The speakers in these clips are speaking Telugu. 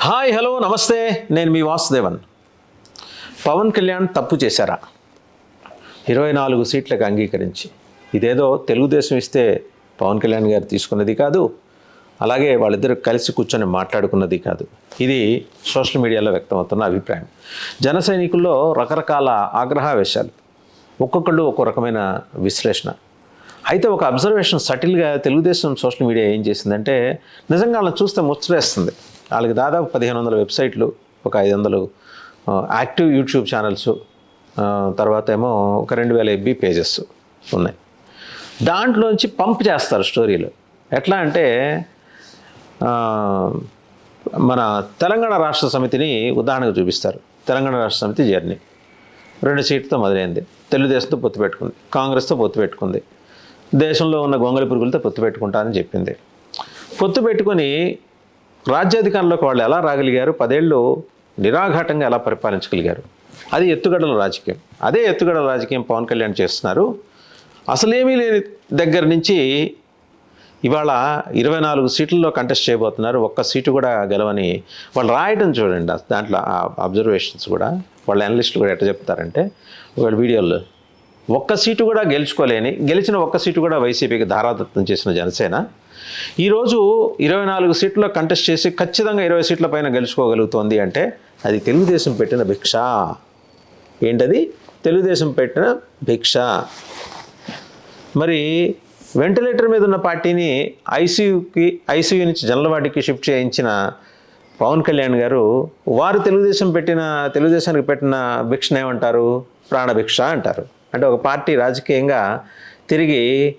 హాయ్ హలో నమస్తే. నేను మీ వాసుదేవన్. పవన్ కళ్యాణ్ తప్పు చేశారా? ఇరవై నాలుగు సీట్లకు అంగీకరించి. ఇదేదో తెలుగుదేశం ఇస్తే పవన్ కళ్యాణ్ గారు తీసుకున్నది కాదు అలాగే వాళ్ళిద్దరు కలిసి కూర్చొని మాట్లాడుకున్నది కాదు. ఇది సోషల్ మీడియాలో వ్యక్తమవుతున్న అభిప్రాయం. జన సైనికుల్లో రకరకాల ఆగ్రహావేశాలు. ఒక్కొక్కళ్ళు ఒక్కో రకమైన విశ్లేషణ. అయితే ఒక అబ్జర్వేషన్ సటిల్గా తెలుగుదేశం సోషల్ మీడియా ఏం చేసిందంటే నిజంగా వాళ్ళని చూస్తే ముచ్చటేస్తుంది. వాళ్ళకి దాదాపు పదిహేను వందల వెబ్సైట్లు ఒక ఐదు వందలు యాక్టివ్ యూట్యూబ్ ఛానల్స్ తర్వాత ఏమో ఒక రెండు వేల ఎబ్బీ పేజెస్ ఉన్నాయి. దాంట్లోంచి పంప్ చేస్తారు స్టోరీలు. ఎట్లా అంటే మన తెలంగాణ రాష్ట్ర సమితిని ఉదాహరణకు చూపిస్తారు. తెలంగాణ రాష్ట్ర సమితి జర్నీ. రెండు సీట్లతో మొదలైంది. తెలుగుదేశంతో పొత్తు పెట్టుకుంది. కాంగ్రెస్తో పొత్తు పెట్టుకుంది. దేశంలో ఉన్న గొంగళి పురుగులతో పొత్తు పెట్టుకుంటా అని చెప్పింది. పొత్తు పెట్టుకొని రాజ్యాధికారంలోకి వాళ్ళు ఎలా రాగలిగారు? పదేళ్ళు నిరాఘాటంగా ఎలా పరిపాలించగలిగారు? అది ఎత్తుగడల రాజకీయం. అదే ఎత్తుగడల రాజకీయం పవన్ కళ్యాణ్ చేస్తున్నారు. అసలేమీ లేని దగ్గర నుంచి ఇవాళ ఇరవై నాలుగు సీట్లలో కంటెస్ట్ చేయబోతున్నారు. ఒక్క సీటు కూడా గెలవని వాళ్ళు రాయడం చూడండి. దాంట్లో ఆ అబ్జర్వేషన్స్ కూడా. వాళ్ళ అనలిస్టులు కూడా ఎట్లా చెప్తారంటే వాళ్ళ వీడియోలు ఒక్క సీటు కూడా గెలుచుకోలేని గెలిచిన ఒక్క సీటు కూడా వైసీపీకి ధారాదత్తం చేసిన జనసేన. ఈరోజు ఇరవై నాలుగు సీట్లో కంటెస్ట్ చేసి ఖచ్చితంగా ఇరవై సీట్ల పైన గెలుచుకోగలుగుతోంది అంటే అది తెలుగుదేశం పెట్టిన భిక్ష. ఏంటది? తెలుగుదేశం పెట్టిన భిక్ష. మరి వెంటిలేటర్ మీద ఉన్న పార్టీని ఐసీయూకి ఐసీయూ నుంచి జనరల్ షిఫ్ట్ చేయించిన పవన్ కళ్యాణ్ గారు వారు తెలుగుదేశం పెట్టిన తెలుగుదేశానికి పెట్టిన భిక్షను ఏమంటారు? ప్రాణభిక్ష అంటారు. అంటే ఒక పార్టీ రాజకీయంగా తిరిగి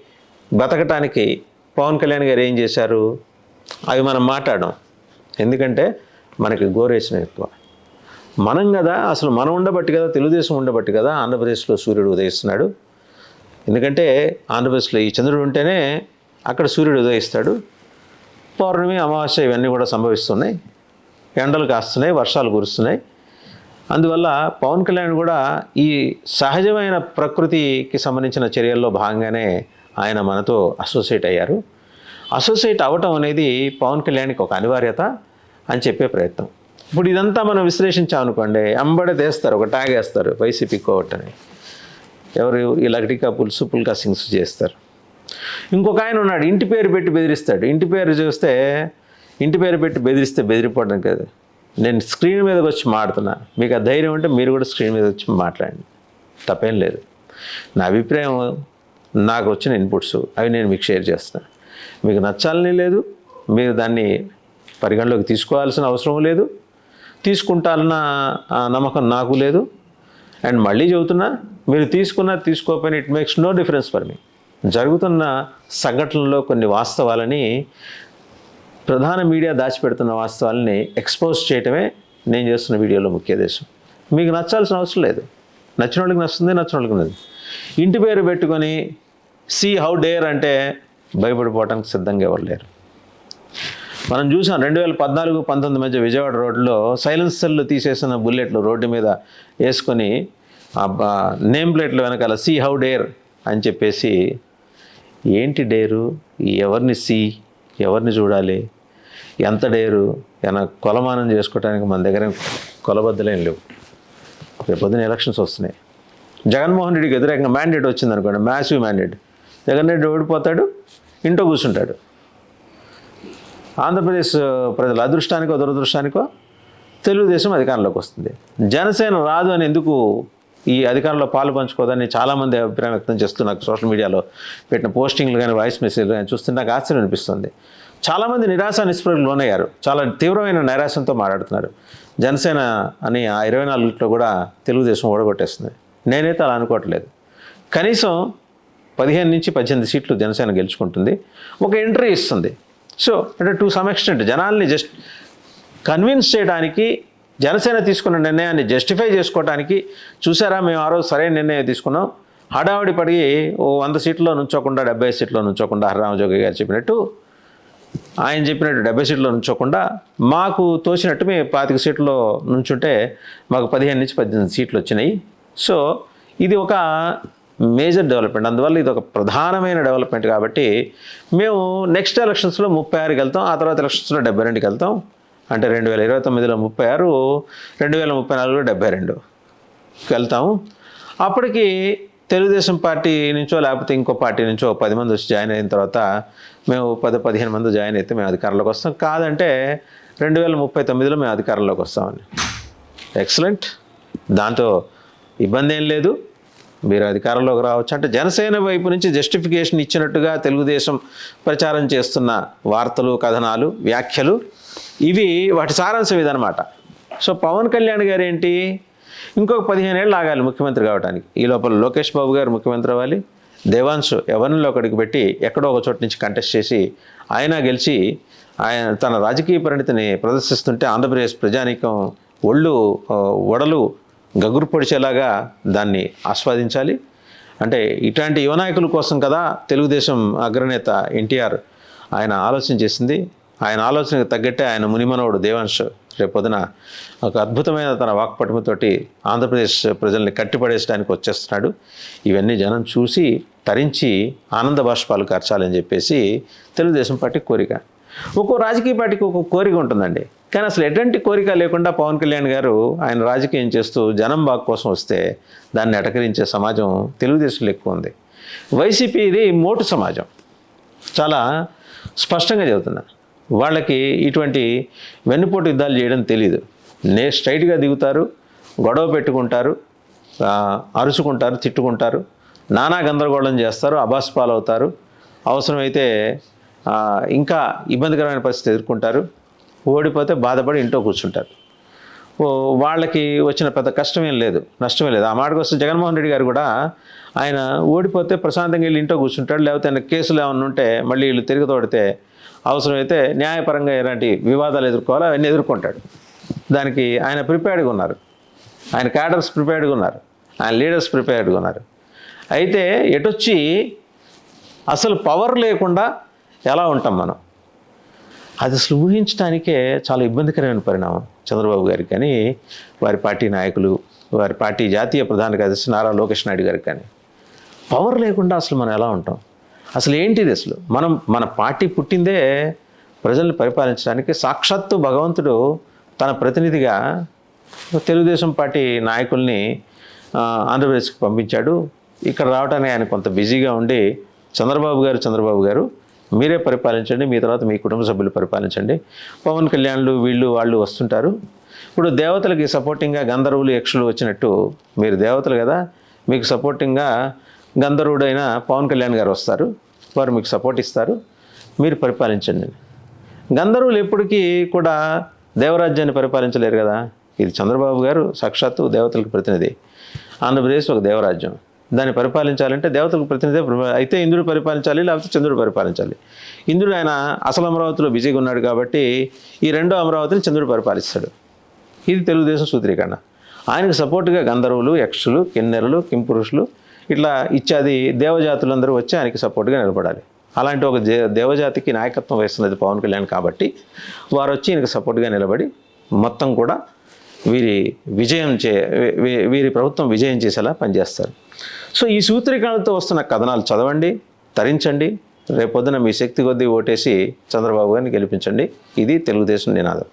బతకటానికి పవన్ కళ్యాణ్ గారు ఏం చేశారు? అవి మనం మాట్లాడడం. ఎందుకంటే మనకి గోరేసిన ఎక్కువ. మనం కదా అసలు మనం ఉండబట్టి కదా తెలుగుదేశం ఉండబట్టి కదా ఆంధ్రప్రదేశ్లో సూర్యుడు ఉదయిస్తున్నాడు. ఎందుకంటే ఆంధ్రప్రదేశ్లో ఈ చంద్రుడు ఉంటేనే అక్కడ సూర్యుడు ఉదయిస్తాడు. పౌర్ణమి అమావాస్య ఇవన్నీ కూడా సంభవిస్తున్నాయి. ఎండలు కాస్తున్నాయి వర్షాలు కురుస్తున్నాయి. అందువల్ల పవన్ కళ్యాణ్ కూడా ఈ సహజమైన ప్రకృతికి సంబంధించిన చర్యల్లో భాగంగానే ఆయన మనతో అసోసియేట్ అయ్యారు. అసోసియేట్ అవ్వటం అనేది పవన్ కళ్యాణ్కి ఒక అనివార్యత అని చెప్పే ప్రయత్నం. ఇప్పుడు ఇదంతా మనం విశ్లేషించామనుకోండి అంబడే తీస్తారు ఒక ట్యాగ్ వేస్తారు వైసీపీ కోవట్ అని. ఎవరు ఈ పులుసు పుల్కా సింగ్స్ చేస్తారు. ఇంకొక ఆయన ఉన్నాడు ఇంటి పేరు పెట్టి బెదిరిస్తాడు. ఇంటి పేరు చూస్తే ఇంటి పేరు పెట్టి బెదిరిస్తే బెదిరిపోవడం కాదు. నేను స్క్రీన్ మీదకి వచ్చి మాడుతున్నా మీకు ఆ ధైర్యం ఉంటే మీరు కూడా స్క్రీన్ మీద వచ్చి మాట్లాడండి. తప్పేం లేదు. నా అభిప్రాయం నాకు వచ్చిన ఇన్పుట్స్ అవి నేను మీకు షేర్ చేస్తాను మీకు నచ్చాలని లేదు. మీరు దాన్ని పరిగణలోకి తీసుకోవాల్సిన అవసరం లేదు. తీసుకుంటారన్న ఆ నమ్మకం నాకు లేదు. అండ్ మళ్ళీ చెబుతున్నా మీరు తీసుకున్నా తీసుకోకపోయినా it makes no difference for me. జరుగుతున్న సంఘటనలో కొన్ని వాస్తవాలని ప్రధాన మీడియా దాచిపెడుతున్న వాస్తవాల్ని ఎక్స్పోజ్ చేయటమే నేను చేస్తున్న వీడియోలో ముఖ్య ఉద్దేశం. మీకు నచ్చాల్సిన అవసరం లేదు. నచ్చిన వాళ్ళకి నచ్చుతుంది నచ్చిన వాళ్ళకి ఉన్నది ఇంటి పేరు పెట్టుకొని సీ హౌ డేర్ అంటే భయపడిపోవడానికి సిద్ధంగా ఎవరు లేరు. మనం చూసాం రెండు వేల పద్నాలుగు పంతొమ్మిది మధ్య విజయవాడ రోడ్లో సైలెన్సర్లు తీసేసిన బుల్లెట్లు రోడ్డు మీద వేసుకొని ఆ బ- నేమ్ ప్లేట్ల వెనకాల సీ హౌ డేర్ అని చెప్పేసి ఏంటి డేరు? ఎవరిని సీ? ఎవరిని చూడాలి? ఎంత డేరు? ఏమైనా కొలమానం చేసుకోవడానికి మన దగ్గర కొలబద్దలేం లేవు. రేపు పొద్దున ఎలక్షన్స్ వస్తున్నాయి. జగన్మోహన్ రెడ్డికి వ్యతిరేకంగా మ్యాండేట్ వచ్చింది అనుకోండి మ్యాసివ్ మ్యాండేట్ జగన్ రెడ్డి ఓడిపోతాడు ఇంట్లో కూర్చుంటాడు. ఆంధ్రప్రదేశ్ ప్రజల అదృష్టానికో దురదృష్టానికో తెలుగుదేశం అధికారంలోకి వస్తుంది. జనసేన రాదు అని ఎందుకు ఈ అధికారంలో పాలు పంచుకోదని చాలామంది అభిప్రాయం వ్యక్తం చేస్తూ నాకు సోషల్ మీడియాలో పెట్టిన పోస్టింగ్లు కానీ వాయిస్ మెసేజ్లు కానీ చూస్తే నాకు ఆశ్చర్యం అనిపిస్తుంది. చాలామంది నిరాశ నిస్పృహకు లోనయ్యారు. చాలా తీవ్రమైన నిరాశంతో మాట్లాడుతున్నారు. జనసేన అని ఆ ఇరవై నాలుగులో కూడా తెలుగుదేశం ఓడగొట్టేస్తుంది నేనైతే అలా అనుకోవట్లేదు. కనీసం పదిహేను నుంచి పద్దెనిమిది సీట్లు జనసేన గెలుచుకుంటుంది. ఒక ఎంట్రీ ఇస్తుంది. సో అంటే టు సమ్ ఎక్స్టెంట్ జనాల్ని జస్ట్ కన్విన్స్ చేయడానికి జనసేన తీసుకున్న నిర్ణయాన్ని జస్టిఫై చేసుకోవడానికి చూసారా మేము ఆ రోజు సరైన నిర్ణయం తీసుకున్నాం. హడావిడి పడి ఓ వంద సీట్లో నుంచోకుండా డెబ్బై సీట్లో నుంచోకుండా హర్రామజోగి గారు చెప్పినట్టు ఆయన చెప్పినట్టు డెబ్బై సీట్లో నుంచోకుండా మాకు తోచినట్టు మేము పాతిక సీట్లో నుంచుంటే మాకు పదిహేను నుంచి పద్దెనిమిది సీట్లు వచ్చినాయి. సో ఇది ఒక మేజర్ డెవలప్మెంట్. అందువల్ల ఇది ఒక ప్రధానమైన డెవలప్మెంట్ కాబట్టి మేము నెక్స్ట్ ఎలక్షన్స్లో ముప్పై ఆరుకి వెళ్తాం ఆ తర్వాత ఎలక్షన్స్లో డెబ్బై రెండుకి వెళ్తాం. అంటే రెండు వేల ఇరవై తొమ్మిదిలో ముప్పై ఆరు రెండు వేల ముప్పై నాలుగులో డెబ్బై రెండు వెళ్తాము అప్పటికి తెలుగుదేశం పార్టీ నుంచో లేకపోతే ఇంకో పార్టీ నుంచో పది మంది వచ్చి జాయిన్ అయిన తర్వాత మేము పది పదిహేను మంది జాయిన్ అయితే మేము అధికారంలోకి వస్తాం. కాదంటే రెండు వేల ముప్పై తొమ్మిదిలో మేము అధికారంలోకి వస్తామని ఎక్సలెంట్ దాంతో ఇబ్బంది ఏం లేదు. మీరు అధికారంలోకి రావచ్చు. అంటే జనసేన వైపు నుంచి జస్టిఫికేషన్ ఇచ్చినట్టుగా తెలుగుదేశం ప్రచారం చేస్తున్న వార్తలు కథనాలు వ్యాఖ్యలు ఇవి వాటి సారాంశం ఇదనమాట సో పవన్ కళ్యాణ్ గారు ఏంటి ఇంకొక పదిహేను ఏళ్ళు ఆగాలి ముఖ్యమంత్రి కావడానికి ఈ లోపల లోకేష్ బాబు గారు ముఖ్యమంత్రి అవ్వాలి. దేవాంశు ఎవరిలో ఒకడికి పెట్టి ఎక్కడో ఒక చోటు నుంచి కంటెస్ట్ చేసి ఆయన గెలిచి ఆయన తన రాజకీయ పరిణితిని ప్రదర్శిస్తుంటే ఆంధ్రప్రదేశ్ ప్రజానీకం ఒళ్ళు వడలు గగురు పొడిచేలాగా దాన్ని ఆస్వాదించాలి. అంటే ఇట్లాంటి యువ నాయకుల కోసం కదా తెలుగుదేశం అగ్రనేత ఎన్టీఆర్ ఆయన ఆలోచన చేసింది. ఆయన ఆలోచనకు తగ్గట్టే ఆయన మునిమనవుడు దేవాంశ్ రేపొద్దున ఒక అద్భుతమైన తన వాక్పటముతోటి ఆంధ్రప్రదేశ్ ప్రజల్ని కట్టిపడేసడానికి వచ్చేస్తున్నాడు. ఇవన్నీ జనం చూసి తరించి ఆనంద బాష్పాలు కార్చాలని చెప్పేసి తెలుగుదేశం పార్టీ కోరిక. ఒక్కో రాజకీయ పార్టీకి ఒక్కో కోరిక ఉంటుందండి. కానీ అసలు ఎటువంటి కోరిక లేకుండా పవన్ కళ్యాణ్ గారు ఆయన రాజకీయం చేస్తూ జనం బాగు కోసం వస్తే దాన్ని అటకరించే సమాజం తెలుగుదేశంలో ఎక్కువ ఉంది. వైసీపీ ఇది మోటు సమాజం. చాలా స్పష్టంగా చెబుతున్నాను వాళ్ళకి ఇటువంటి వెన్నుపోటు యుద్ధాలు చేయడం తెలియదు నే స్ట్రైట్గా దిగుతారు గొడవ పెట్టుకుంటారు అరుచుకుంటారు తిట్టుకుంటారు నానా గందరగోళం చేస్తారు అబాస్ పాలవుతారు. అవసరమైతే ఇంకా ఇబ్బందికరమైన పరిస్థితి ఎదుర్కొంటారు. ఓడిపోతే బాధపడి ఇంట్లో కూర్చుంటారు. వాళ్ళకి వచ్చిన పెద్ద కష్టమేం లేదు నష్టమే లేదు. ఆ మాటకు వస్తే జగన్మోహన్ రెడ్డి గారు కూడా ఆయన ఓడిపోతే ప్రశాంతంగా వెళ్ళి ఇంట్లో కూర్చుంటాడు లేకపోతే ఆయన కేసులు ఏమైనా ఉంటే మళ్ళీ వీళ్ళు తిరిగి తోడితే అవసరమైతే న్యాయపరంగా ఎలాంటి వివాదాలు ఎదుర్కోవాలో అవన్నీ ఎదుర్కొంటాడు. దానికి ఆయన ప్రిపేర్డ్గా ఉన్నారు. ఆయన క్యాడర్స్ ప్రిపేర్డ్గా ఉన్నారు. ఆయన లీడర్స్ ప్రిపేర్డ్గా ఉన్నారు. అయితే ఎటొచ్చి అసలు పవర్ లేకుండా ఎలా ఉంటాం మనం? అది అసలు ఊహించడానికే చాలా ఇబ్బందికరమైన పరిణామం చంద్రబాబు గారికి కానీ వారి పార్టీ నాయకులు వారి పార్టీ జాతీయ ప్రధాన కార్యదర్శి నారా లోకేష్ నాయుడు గారికి కానీ. పవర్ లేకుండా అసలు మనం ఎలా ఉంటాం? అసలు ఏంటిది అసలు? మనం మన పార్టీ పుట్టిందే ప్రజల్ని పరిపాలించడానికి సాక్షాత్తు భగవంతుడు తన ప్రతినిధిగా తెలుగుదేశం పార్టీ నాయకుల్ని ఆంధ్రప్రదేశ్కి పంపించాడు. ఇక్కడ రావడానికి ఆయన కొంత బిజీగా ఉండి చంద్రబాబు గారు చంద్రబాబు గారు మీరే పరిపాలించండి మీ తర్వాత మీ కుటుంబ సభ్యులు పరిపాలించండి. పవన్ కళ్యాణ్లు వీళ్ళు వాళ్ళు వస్తుంటారు. ఇప్పుడు దేవతలకి సపోర్టింగ్గా గంధర్వులు యక్షులు వచ్చినట్టు మీరు దేవతలు కదా మీకు సపోర్టింగ్గా గంధర్వుడైన పవన్ కళ్యాణ్ గారు వస్తారు. వారు మీకు సపోర్ట్ ఇస్తారు. మీరు పరిపాలించండి. గంధర్వులు ఎప్పటికీ కూడా దేవరాజ్యాన్ని పరిపాలించలేరు కదా. ఇది చంద్రబాబు గారు సాక్షాత్తు దేవతలకు ప్రతినిధి. ఆంధ్రప్రదేశ్ ఒక దేవరాజ్యం. దాన్ని పరిపాలించాలంటే దేవతలకు ప్రతినిధి అయితే ఇంద్రుడు పరిపాలించాలి లేకపోతే చంద్రుడు పరిపాలించాలి. ఇంద్రుడు ఆయన అసలు అమరావతిలో బిజీగా ఉన్నాడు కాబట్టి ఈ రెండో అమరావతిని చంద్రుడు పరిపాలిస్తాడు. ఇది తెలుగుదేశం సూత్రీకరణ. ఆయనకు సపోర్ట్గా గంధర్వులు యక్షులు కిన్నెరలు కింపురుషులు ఇట్లా ఇత్యాది దేవజాతులందరూ వచ్చి ఆయనకి సపోర్ట్గా నిలబడాలి. అలాంటి ఒక దే దేవజాతికి నాయకత్వం వహిస్తున్నది పవన్ కళ్యాణ్ కాబట్టి వారు వచ్చి ఈయనకి సపోర్ట్గా నిలబడి మొత్తం కూడా వీరి విజయం చే వీ- వీరి ప్రభుత్వం విజయం చేసేలా పనిచేస్తారు. సో ఈ సూత్రీకరణతో వస్తున్న కథనాలు చదవండి తరించండి రేపొద్దున మీ శక్తి కొద్దీ ఓటేసి చంద్రబాబు గారిని గెలిపించండి. ఇది తెలుగుదేశం నినాదం.